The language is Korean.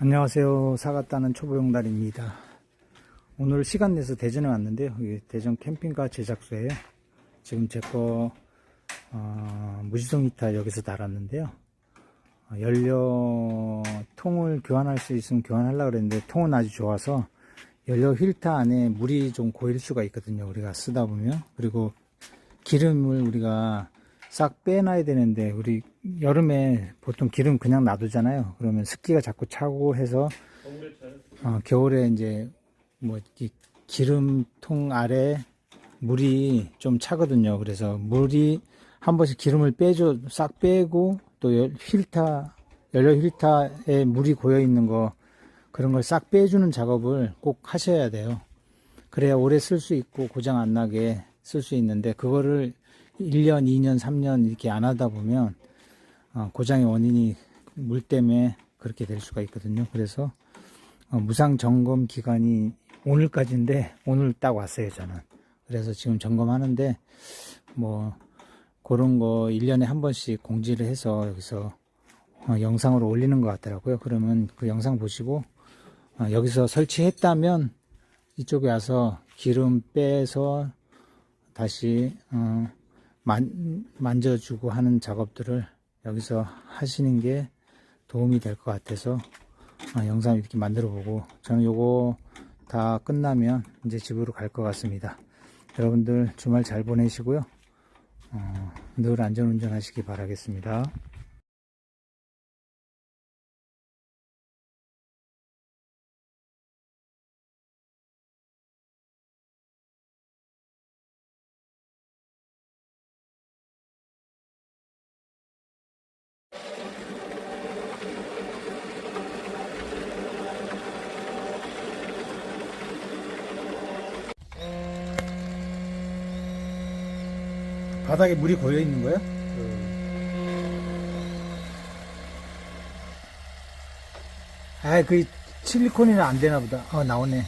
안녕하세요. 사과 따는 초보용달입니다. 오늘 시간 내서 대전에 왔는데요. 대전 캠핑카 제작소예요. 지금 제거 어, 무지성 히터 여기서 달았는데요. 어, 연료 통을 교환할 수 있으면 교환하려고 그랬는데 통은 아주 좋아서 연료 휠터 안에 물이 좀 고일 수가 있거든요. 우리가 쓰다 보면 그리고 기름을 우리가 싹 빼놔야 되는데 우리 여름에 보통 기름 그냥 놔두잖아요. 그러면 습기가 자꾸 차고 해서 어, 겨울에 이제 뭐이 기름통 아래 물이 좀 차거든요. 그래서 물이 한 번씩 기름을 빼줘 싹 빼고 또 열- 필터 연료 필터에 물이 고여 있는 거 그런 걸 싹 빼주는 작업을 꼭 하셔야 돼요. 그래야 오래 쓸 수 있고 고장 안 나게 쓸 수 있는데 그거를 1년, 2년, 3년 이렇게 안 하다 보면 어, 고장의 원인이 물 때문에 그렇게 될 수가 있거든요. 그래서 어, 무상 점검 기간이 오늘까지인데 오늘 딱 왔어요, 저는. 그래서 지금 점검하는데 뭐 그런 거 1년에 한 번씩 공지를 해서 여기서 어, 영상으로 올리는 것 같더라고요. 그러면 그 영상 보시고 어, 여기서 설치했다면 이쪽에 와서 기름 빼서 다시 어, 만, 만져주고 하는 작업들을 여기서 하시는 게 도움이 될 것 같아서 어, 영상 이렇게 만들어 보고 저는 요거 다 끝나면 이제 집으로 갈 것 같습니다. 여러분들 주말 잘 보내시고요. 어, 늘 안전운전 하시기 바라겠습니다. 바닥에 물이 고여 있는 거야? 아, 그 실리콘이는 안 되나 보다. 어, 나오네.